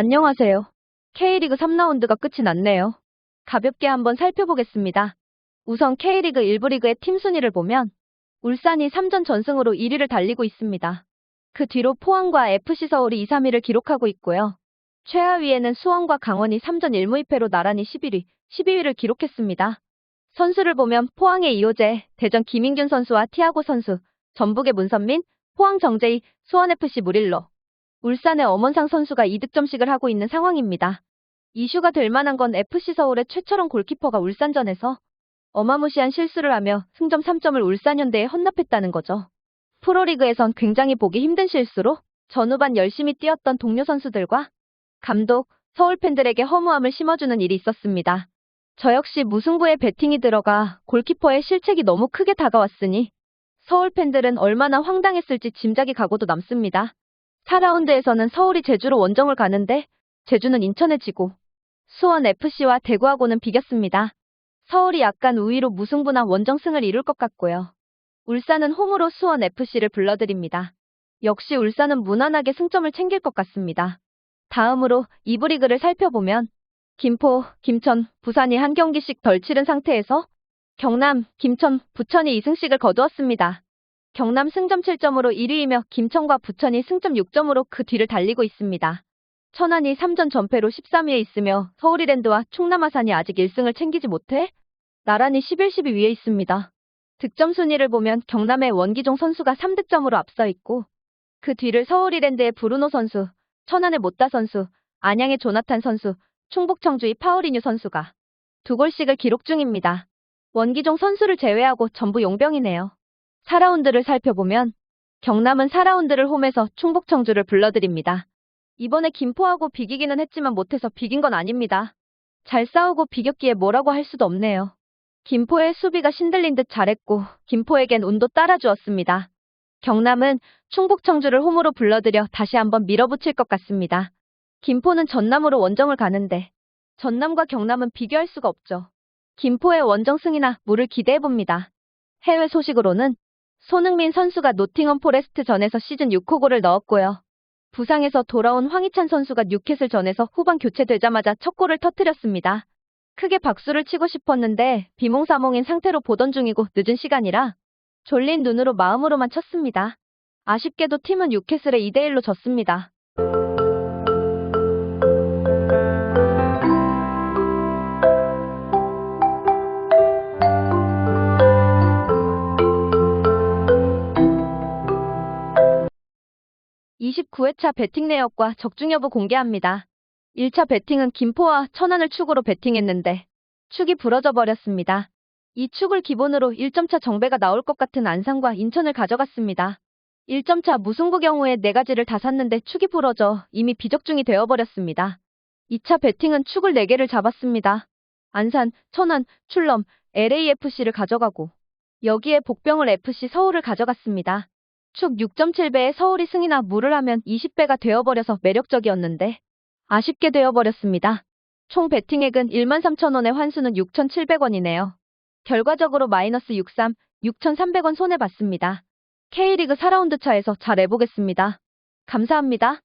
안녕하세요. K리그 3라운드가 끝이 났네요. 가볍게 한번 살펴보겠습니다. 우선 K리그 1부 리그의 팀 순위를 보면 울산이 3전 전승으로 1위를 달리고 있습니다. 그 뒤로 포항과 FC 서울이 2, 3위를 기록하고 있고요. 최하위에는 수원과 강원이 3전 1무입회로 나란히 11위, 12위를 기록했습니다. 선수를 보면 포항의 이호재, 대전 김인균 선수와 티아고 선수, 전북의 문선민, 포항 정재희, 수원FC 무릴로, 울산의 엄원상 선수가 2득점씩을 하고 있는 상황입니다. 이슈가 될 만한 건 FC 서울의 최철원 골키퍼가 울산전에서 어마무시한 실수를 하며 승점 3점을 울산현대에 헌납했다는 거죠. 프로리그에선 굉장히 보기 힘든 실수로 전후반 열심히 뛰었던 동료 선수들과 감독, 서울 팬들에게 허무함을 심어주는 일이 있었습니다. 저 역시 무승부에 배팅이 들어가 골키퍼의 실책이 너무 크게 다가왔으니 서울 팬들은 얼마나 황당했을지 짐작이 가고도 남습니다. 4라운드에서는 서울이 제주로 원정을 가는데 제주는 인천에 지고 수원 FC와 대구하고는 비겼습니다. 서울이 약간 우위로 무승부나 원정승을 이룰 것 같고요. 울산은 홈으로 수원 FC를 불러드립니다. 역시 울산은 무난하게 승점을 챙길 것 같습니다. 다음으로 2부 리그를 살펴보면 김포, 김천, 부산이 한 경기씩 덜 치른 상태에서 경남, 김천, 부천이 2승씩을 거두었습니다. 경남 승점 7점으로 1위이며 김천과 부천이 승점 6점으로 그 뒤를 달리고 있습니다. 천안이 3전 전패로 13위에 있으며 서울이랜드와 충남아산이 아직 1승을 챙기지 못해 나란히 11, 12위에 있습니다. 득점 순위를 보면 경남의 원기종 선수가 3득점으로 앞서 있고 그 뒤를 서울이랜드의 브루노 선수, 천안의 모따 선수, 안양의 조나탄 선수, 충북 청주의 파우리뉴 선수가 두 골씩을 기록 중입니다. 원기종 선수를 제외하고 전부 용병이네요. 4라운드를 살펴보면 경남은 4라운드를 홈에서 충북 청주를 불러드립니다. 이번에 김포하고 비기기는 했지만 못해서 비긴 건 아닙니다. 잘 싸우고 비겼기에 뭐라고 할 수도 없네요. 김포의 수비가 신들린 듯 잘했고 김포에겐 운도 따라주었습니다. 경남은 충북 청주를 홈으로 불러들여 다시 한번 밀어붙일 것 같습니다. 김포는 전남으로 원정을 가는데 전남과 경남은 비교할 수가 없죠. 김포의 원정 승이나 물을 기대해봅니다. 해외 소식으로는 손흥민 선수가 노팅엄 포레스트 전에서 시즌 6호 골을 넣었고요. 부상에서 돌아온 황희찬 선수가 뉴캐슬 전에서 후반 교체되자마자 첫 골을 터뜨렸습니다. 크게 박수를 치고 싶었는데 비몽사몽인 상태로 보던 중이고 늦은 시간이라 졸린 눈으로 마음으로만 쳤습니다. 아쉽게도 팀은 뉴캐슬에 2대1로 졌습니다. (29회차) 배팅 내역과 적중 여부 공개합니다. 1차 배팅은 김포와 천안을 축으로 배팅했는데 축이 부러져 버렸습니다. 이 축을 기본으로 1점차 정배가 나올 것 같은 안산과 인천을 가져갔습니다. 1점차 무승부 경우에 4가지를 다 샀는데 축이 부러져 이미 비적중이 되어버렸습니다. 2차 배팅은 축을 4개를 잡았습니다. 안산, 천안, 출럼, LAFC를 가져가고 여기에 복병을 FC 서울을 가져갔습니다. 축 6.7배의 서울이 승이나 무를 하면 20배가 되어버려서 매력적이었는데 아쉽게 되어버렸습니다. 총 배팅액은 13,000원에 환수는 6,700원이네요. 결과적으로 마이너스 63, 6,300원 손해봤습니다. K리그 4라운드 차에서 잘 해보겠습니다. 감사합니다.